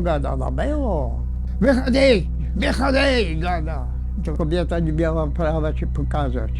gada, no było. Wychodzi, wychodzi, gada. To kobieta nie miała prawa ci pokazać.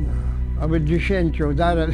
No, aby dziesięciu, zaraz.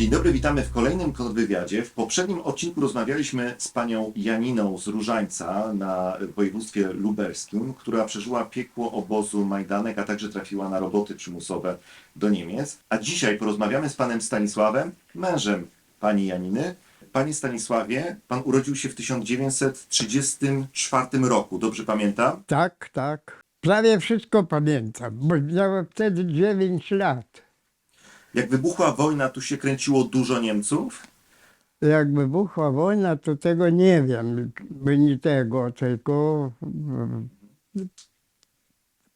Dzień dobry, witamy w kolejnym kontrwywiadzie. W poprzednim odcinku rozmawialiśmy z panią Janiną z Różańca na województwie lubelskim, która przeżyła piekło obozu Majdanek, a także trafiła na roboty przymusowe do Niemiec. A dzisiaj porozmawiamy z panem Stanisławem, mężem pani Janiny. Panie Stanisławie, pan urodził się w 1934 roku, dobrze pamiętam? Tak, tak. Prawie wszystko pamiętam, bo miałem wtedy 9 lat. Jak wybuchła wojna, tu się kręciło dużo Niemców. Jak wybuchła wojna, to tego nie wiem, nie tego, tylko mm,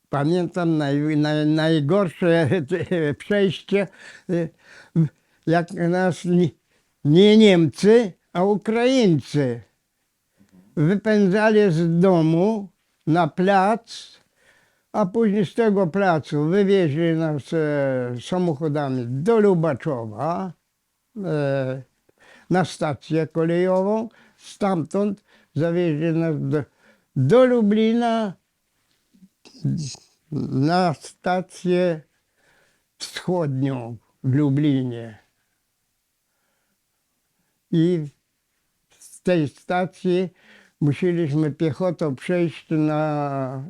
pamiętam naj, naj, najgorsze przejście, y, jak nas nie Niemcy, a Ukraińcy wypędzali z domu na plac, a później z tego placu wywieźli nas e, samochodami do Lubaczowa, e, na stację kolejową, stamtąd zawieźli nas do, do Lublina na stację wschodnią w Lublinie. I z tej stacji musieliśmy piechotą przejść na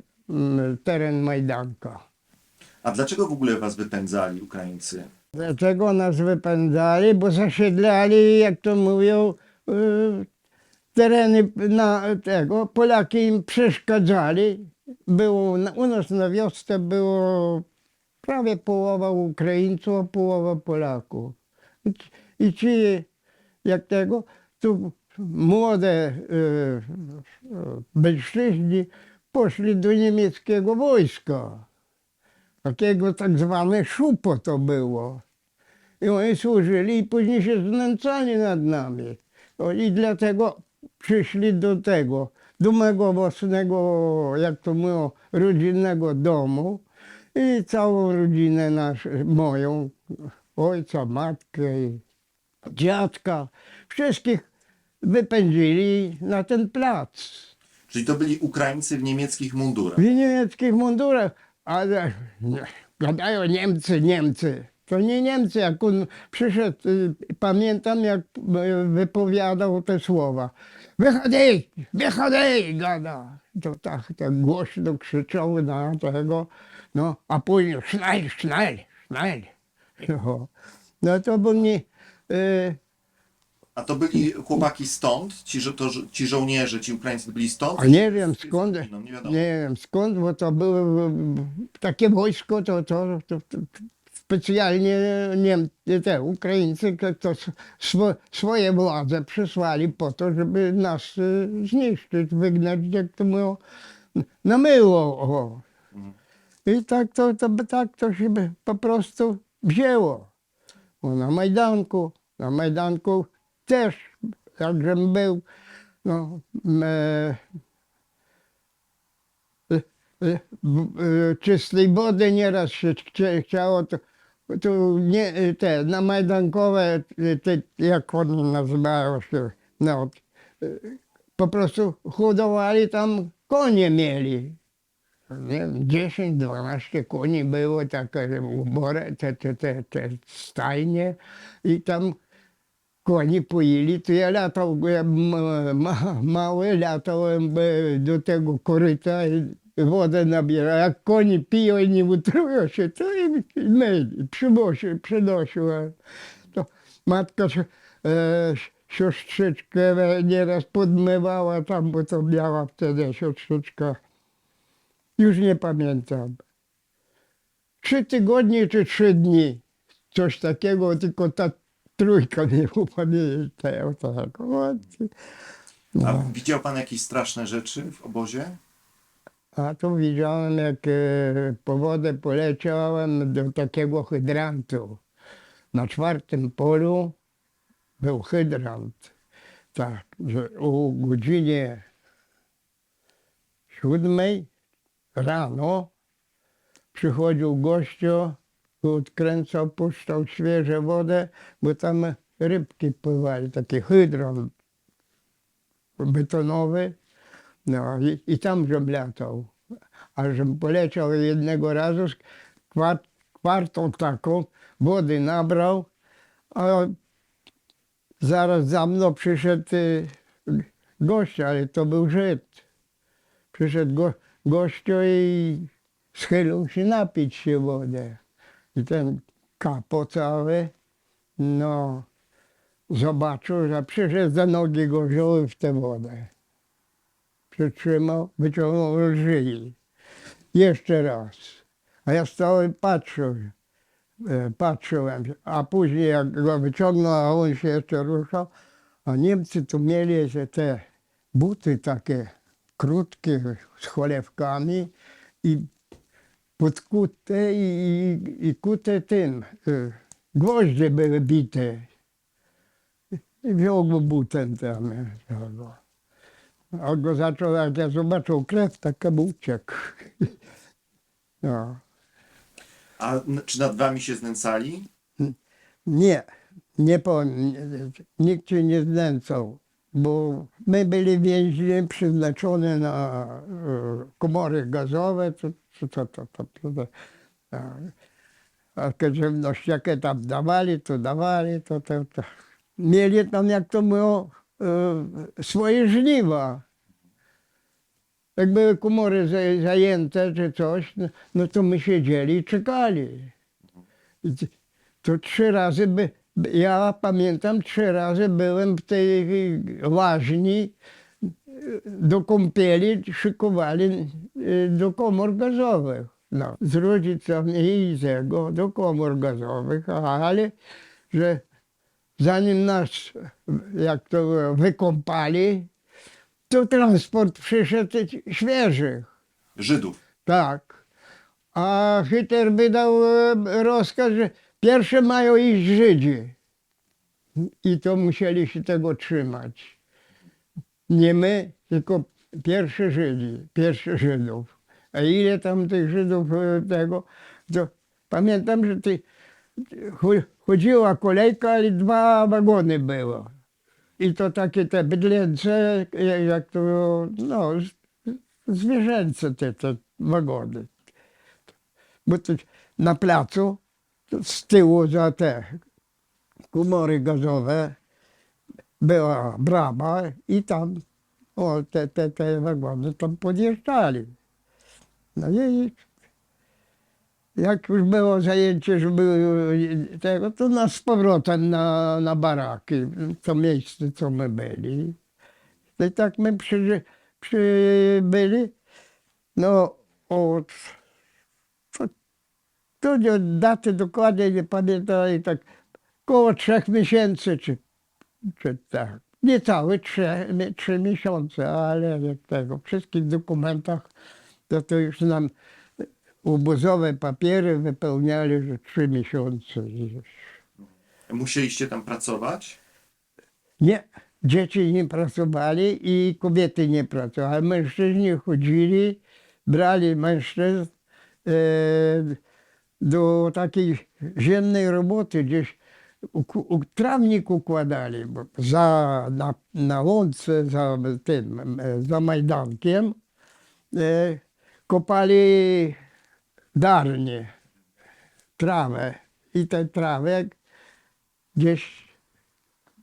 teren Majdanka. A dlaczego w ogóle was wypędzali Ukraińcy? Dlaczego nas wypędzali? Bo zasiedlali, jak to mówią, y, tereny na tego. Polaki im przeszkadzali. Było, u nas na wiosce było prawie połowa Ukraińców, a połowa Polaków. I, ci- i ci, jak tego, tu młode y, y, mężczyźni poszli do niemieckiego wojska. Takiego tak zwane szupo to było. I oni służyli i później się znęcali nad nami. No I dlatego przyszli do tego, do mego własnego, jak to mówią, rodzinnego domu i całą rodzinę naszą, moją, ojca, matkę i dziadka, wszystkich wypędzili na ten plac. Czyli to byli Ukraińcy w niemieckich mundurach. W niemieckich mundurach, ale gadają Niemcy, Niemcy. To nie Niemcy, jak on przyszedł, y, pamiętam jak y, wypowiadał te słowa. Wychodzi, wychodzi, gada. To tak, tak głośno krzyczał na tego, no, a później schnell, schnell, schnell. No, no to był nie, y, A to byli chłopaki stąd? Ci, żo- to, ci żołnierze, ci Ukraińcy byli stąd? A nie wiem skąd, No, nie wiadomo. nie wiem skąd, bo to było takie wojsko, to, to, to, to specjalnie Niem, te Ukraińcy to, swo, swoje władze przysłali po to, żeby nas y, zniszczyć, wygnać, jak to mówią, na myło. O. I tak to, to, tak to się po prostu wzięło. Na Majdanku, na Majdanku też, jakżem był, no, e, e, e, e, czystej wody nieraz się chcia- chciało, to, to nie, te na Majdankowe, te, jak one nazywają się, no, po prostu hodowali tam, konie mieli. Nie wiem, 10-12 koni było, takie ubory, te, te, te, te stajnie i tam latał, ja ma, ma, mały, latałem e, do tego koryta i wodę nabierał. Jak konie piją i nie utrują się, to im myli, przynosił, przynosił. To matka e, siostrzyczkę nieraz podmywała tam, bo to miała wtedy siostrzyczka. Już nie pamiętam. Trzy tygodnie czy trzy dni. Coś takiego, tylko ta trójka nie upamiętał. Tak. O, ty. A No. widział pan jakieś straszne rzeczy w obozie? A tu widziałem, jak e, po wodę poleciałem do takiego hydrantu. Na czwartym polu był hydrant. Tak, że o godzinie siódmej rano przychodził gościu, odkręcał, puszczał świeżą wodę, bo tam rybki pływali, taki hydron betonowy. No i, i tam żem latał. A żem poleciał jednego razu, kwart, kwartą taką, wody nabrał, a zaraz za mną przyszedł y, gość, ale to był Żyd. Przyszedł go, gościu i schylił się napić się wody. I ten kapo cały, no, zobaczył, że przyszedł za nogi go wziął w tę wodę. Przytrzymał, wyciągnął lżyj. Jeszcze raz. A ja stałem patrzył, e, patrzyłem, a później jak go wyciągnął, a on się jeszcze ruszał, a Niemcy tu mieli te buty takie krótkie z cholewkami i podkute i, i, kute tym, y, gwoździe były bite. I wziął go butem tam. go. A go zaczął, jak ja zobaczył krew, tak jak uciekł. No. A czy nad wami się znęcali? Nie, nie powiem, nikt się nie znęcał, bo my byli więźni przeznaczone na e, komory gazowe, to, to, to, to, to, to, to, a, a te żywność jakie tam dawali, to dawali, to, to, to. Mieli tam, jak to było, e, swoje żniwa. Jak były komory za- zajęte czy coś, no, no to my siedzieli i czekali. To trzy razy by- ja pamiętam, trzy razy byłem w tej łaźni y, do kąpieli, szykowali y, do komór gazowych. No, z rodzicami i z jego do komór gazowych, ale że zanim nas, jak to było, wykąpali, to transport przyszedł świeżych. Żydów. Tak. A Hitler wydał e, rozkaz, że pierwsze mają iść Żydzi. I to musieli się tego trzymać. Nie my, tylko pierwszy Żydzi, pierwszy Żydów. A ile tam tych Żydów e, tego, to pamiętam, że ty, cho- chodziła kolejka, ale dwa wagony było. I to takie te bydlęce, jak- jak to, no, zwierzęce te, te wagony. Bo to na placu z tyłu za te komory gazowe była brama i tam o, te, te, te wagony tam podjeżdżali. No i jak już było zajęcie, że tego, to nas z powrotem na, na baraki, to miejsce, co my byli. No I tak my przy, przybyli, no od, to nie, daty dokładnie nie pamiętam, ale tak koło trzech miesięcy, czy, czy tak. Niecałe trzy, trzy miesiące, ale jak tego, w wszystkich dokumentach to, to już nam obozowe papiery wypełniali, że trzy miesiące już. Musieliście tam pracować? Nie, dzieci nie pracowali i kobiety nie pracowały. Mężczyźni chodzili, brali mężczyzn e, do takiej ziemnej roboty, gdzieś trawnik układali, za, na, na łące za tym, za Majdankiem e, kopali darnie, trawę i tę trawę gdzieś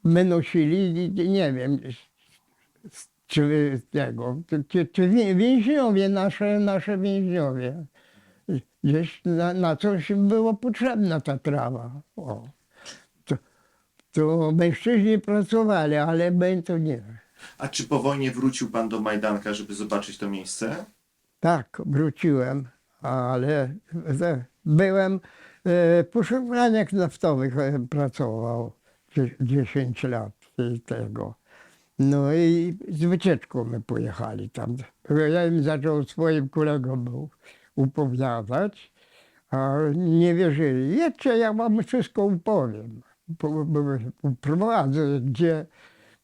my nosili, nie wiem, czy tego, czy- czy, czy wię- więźniowie, nasze więźniowie. Gdzieś na, na coś było potrzebna ta trawa. O. To, to mężczyźni pracowali, ale my to nie. A czy po wojnie wrócił pan do Majdanka, żeby zobaczyć to miejsce? Tak, wróciłem, ale byłem e, w poszukiwaniach naftowych e, pracował dzie- 10 lat tego. No i z wycieczką my pojechali tam. Ja im zaczął swoim kolegom był upowiadać, a nie wierzyli. Jedźcie, ja wam wszystko upowiem. Uprowadzę gdzie,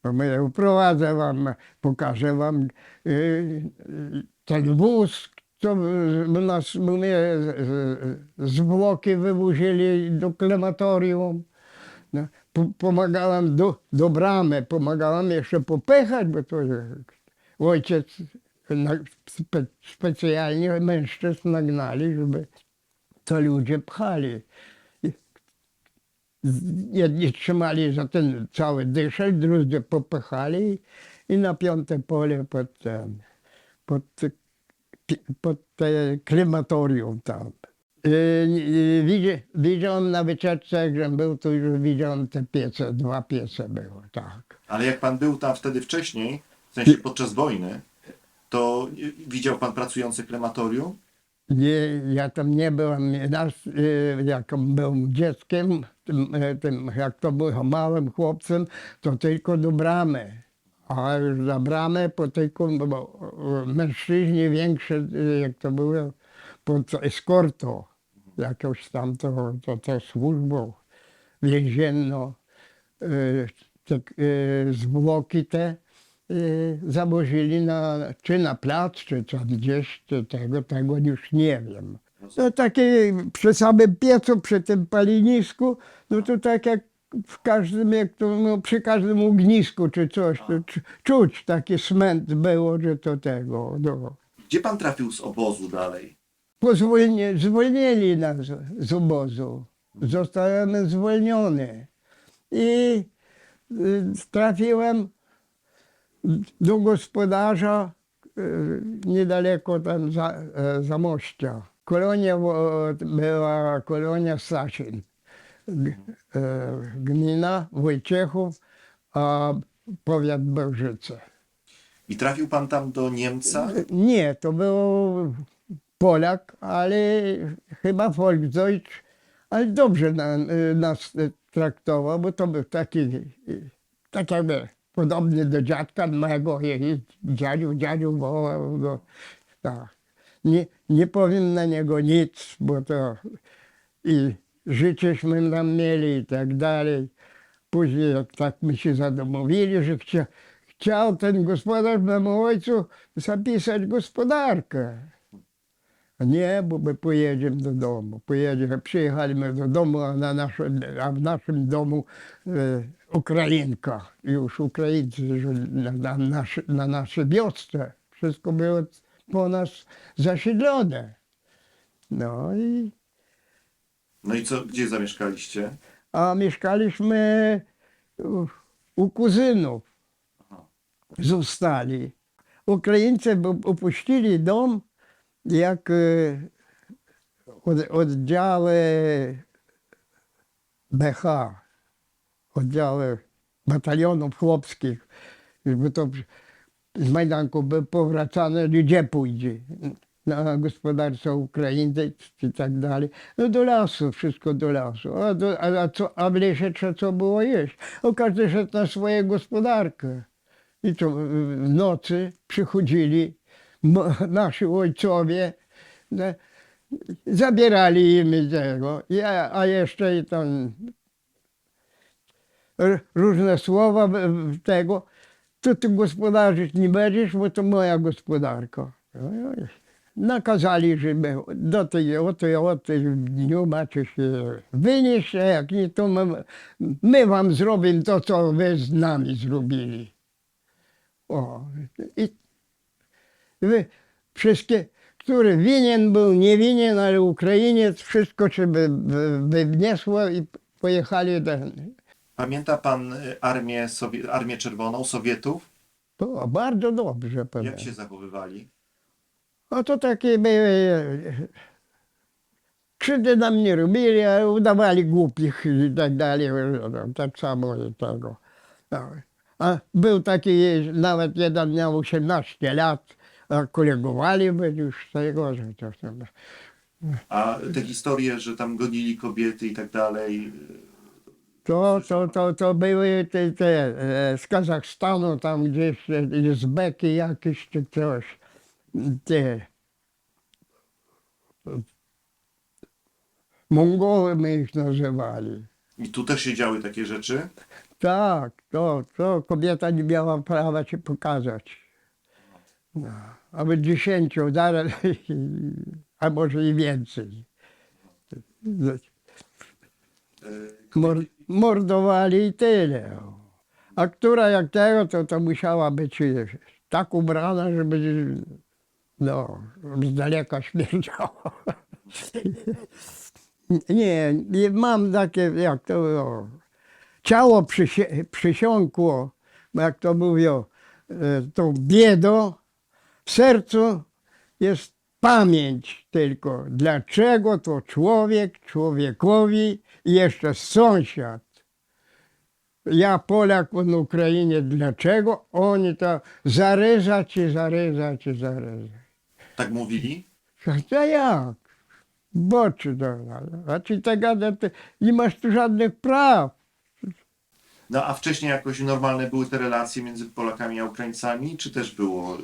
bo uprowadzę wam, pokażę wam y, ten wóz, co nas mnie zwłoki wywozili do krematorium. No, po- pomagałem do, do bramy, pomagałem jeszcze popychać, bo to ojciec spe, specjalnie mężczyzn nagnali, żeby to ludzie pchali. Jedni trzymali za ten cały dyszel, drudzy popychali i na piąte pole pod pod, pod te krematorium tam. Yy, widzi- Widziałem na wycieczce, jak był, to już widziałem te piece, dwa piece było, tak. Ale jak pan był tam wtedy wcześniej, w sensie podczas wojny, to y, widział pan pracujące krematorium? Nie, ja tam nie byłem, nas, y, jak byłem dzieckiem, tym, e, tym, jak to byłem małym chłopcem, to tylko do bramy. A już za bramę, po tylko bo, mężczyźni większe, y, jak to było, pod eskortą, jakąś tam to, to, to służbą więzienną, y, te y, zwłoki te y, zawozili na, czy na plac, czy tam gdzieś, czy tego, tego już nie wiem. No takie przy samym piecu, przy tym palinisku, no to tak jak w każdym, jak to, no, przy każdym ognisku czy coś, to czu- czuć taki smęt było, że to tego, no. Gdzie pan trafił z obozu dalej? Pozwolnie, zwolnili nas z obozu. Zostałem zwolniony. I y, trafiłem do gospodarza y, niedaleko tam za, e, Zamościa. Kolonia była kolonia Sasin. G- e, Gmina Wojciechów, a powiat Bełżyce. I trafił pan tam do Niemca? Nie, to był Polak, ale chyba Volksdeutsch, ale dobrze na, nas traktował, bo to był taki, tak jakby podobny do dziadka mego, i dziadziu, dziadziu go. Tak. Nie, nie powiem na niego nic, bo to i życieśmy tam mieli i tak dalej. Później jak tak my się zadomowili, że chcia, chciał ten gospodarz memu ojcu zapisać gospodarkę. Nie, bo my pojedziemy do domu. Pojedziemy, przyjechaliśmy do domu, a, na naszym, a w naszym domu e, Ukrainka. Już Ukraińcy że na, na, nasze, na naszej wiosce. Wszystko było po nas zasiedlone. No i No i co, gdzie zamieszkaliście? a mieszkaliśmy u, kuzynów. Zostali. Ukraińcy opuścili dom, jak od, oddziały BH, oddziały batalionów chłopskich, bo to z Majdanku by powracane, gdzie pójdzie? Na gospodarce Ukrainy i tak dalej. No do lasu, wszystko do lasu. A, do, a, a, co, a w lesie trzeba co było jeść? O każdy szedł na swoją gospodarkę. I to w nocy przychodzili nasi ojcowie, no, zabierali im tego, ja, a jeszcze i tam różne słowa tego, to ty gospodarzyć nie będziesz, bo to moja gospodarka. Oj, oj. Nakazali, żeby do tej, o tej, o tej dniu macie się wynieść, a jak nie, to my, my wam zrobimy to, co wy z nami zrobili. O, i wszystkie, który winien był, nie winien, ale Ukrainiec, wszystko się by, i pojechali do, Pamięta pan y, armię, Sowie- armię Czerwoną Sowietów? to bardzo dobrze Jak się zachowywali? No to takie były, e, krzywdy nam nie robili, ale udawali głupich i tak dalej, no, tak samo tego. No. A był taki, nawet jeden miał 18 lat, kolegowali by już z tego, że to tam. A te historie, że tam gonili kobiety i tak dalej, To, to, to, to były te, te e, z Kazachstanu, tam gdzieś e, Uzbeki jakieś czy coś. Te Mongoły my ich nazywali. i tu też się działy takie rzeczy? Tak, to, to kobieta nie miała prawa się pokazać. No, aby dziesięciu, zaraz, a może i więcej. Mor, mordowali i tyle. A która jak tego, to, to musiała być tak ubrana, żeby no, z daleka śmierdziała. Nie, nie mam takie, jak to. Ciało przysi- przysiąkło, jak to mówią, e, tą biedą. W sercu jest pamięć tylko. Dlaczego to człowiek człowiekowi i jeszcze sąsiad. Ja Polak na Ukrainie, dlaczego oni to zaryzać i zaryzać i zaryzać. Tak mówili? A jak? Bo czy to, a ci tak gada, ty nie masz tu żadnych praw. No a wcześniej jakoś normalne były te relacje między Polakami a Ukraińcami, czy też było?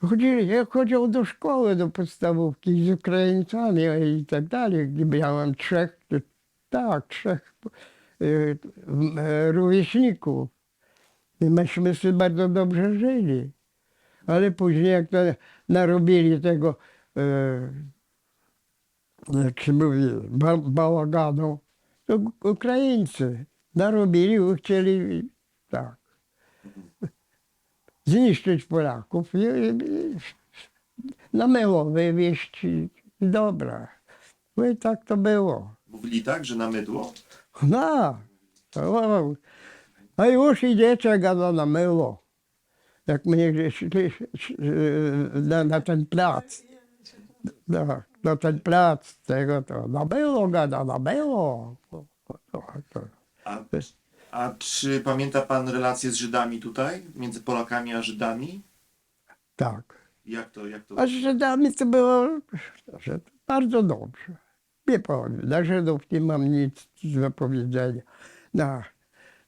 Chodzili, ja chodził do szkoły, do podstawówki z Ukraińcami i tak dalej. Miałem trzech, tak, trzech y, y, rówieśników. I myśmy sobie bardzo dobrze żyli. Ale później jak to narobili tego, jak się mówi, ba, bałaganu, to Ukraińcy narobili chcieli tak zniszczyć Polaków i, i na myło wywieźć dobra. No i tak to było. Mówili tak, że na mydło? No, to, a już idziecie gada na myło. Jak my szli na, na ten plac. No, na ten plac tego to na myło gada, na myło. To, to. A, a czy pamięta pan relacje z Żydami tutaj? Między Polakami a Żydami? Tak. Jak to, jak to? A z Żydami to było że bardzo dobrze. Nie powiem, dla Żydów nie mam nic do powiedzenia. No,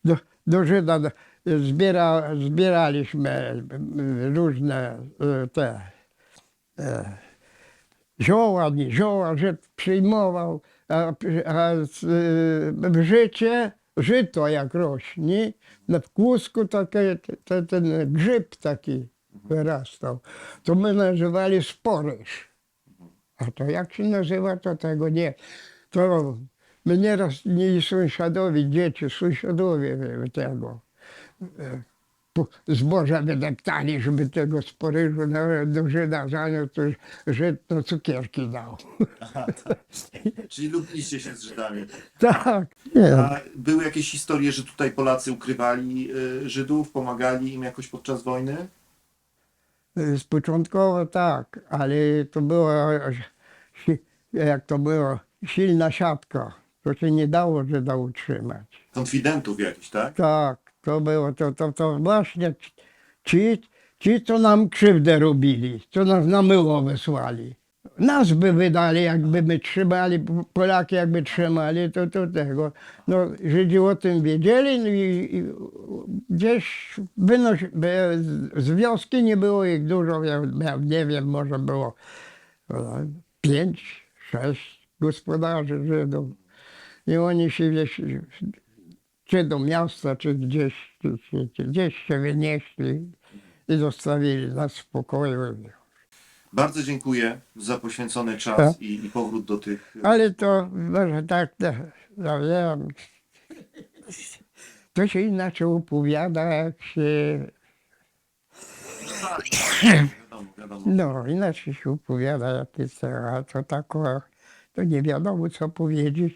do, do Żyda zbiera, zbieraliśmy różne e, te e, zioła, nie zioła, Żyd przyjmował, a, a z, e, w życie, żyto jak rośnie, na kłusku takie, te, ten grzyb taki wyrastał, to my nazywali sporyż. A to jak się nazywa, to tego nie. To my nieraz nie sąsiadowi, dzieci, sąsiadowie tego e, zboża wydeptali, żeby tego sporyżu nawet do Żyda zaniósł, to Żyd to cukierki dał. Czyli lubiliście się z Żydami. tak. Nie. A były jakieś historie, że tutaj Polacy ukrywali y, Żydów, pomagali im jakoś podczas wojny? Z początkowo tak, ale to była, si- jak to było, silna siatka. To się nie dało Żyda utrzymać. Konfidentów jakichś, tak? Tak, to było, to, to, to właśnie ci, ci, co nam krzywdę robili, co nas na myło wysłali. Nas by wydali, jakby my trzymali, Polaki jakby trzymali, to, to tego. No, Żydzi o tym wiedzieli no i, i gdzieś wynoś, z- wioski nie było ich dużo, ja, ja nie wiem, może było e, pięć, sześć gospodarzy Żydów. I oni się gdzieś, czy do miasta, czy gdzieś, czy, gdzieś się wynieśli i zostawili nas w spokoju. Bardzo dziękuję za poświęcony czas Tak. i, i powrót do tych. Ale to może tak, no, no to się inaczej opowiada, jak się, Wiadomo, wiadomo. no inaczej się opowiada, jak jest, a to tak, o, to nie wiadomo co powiedzieć.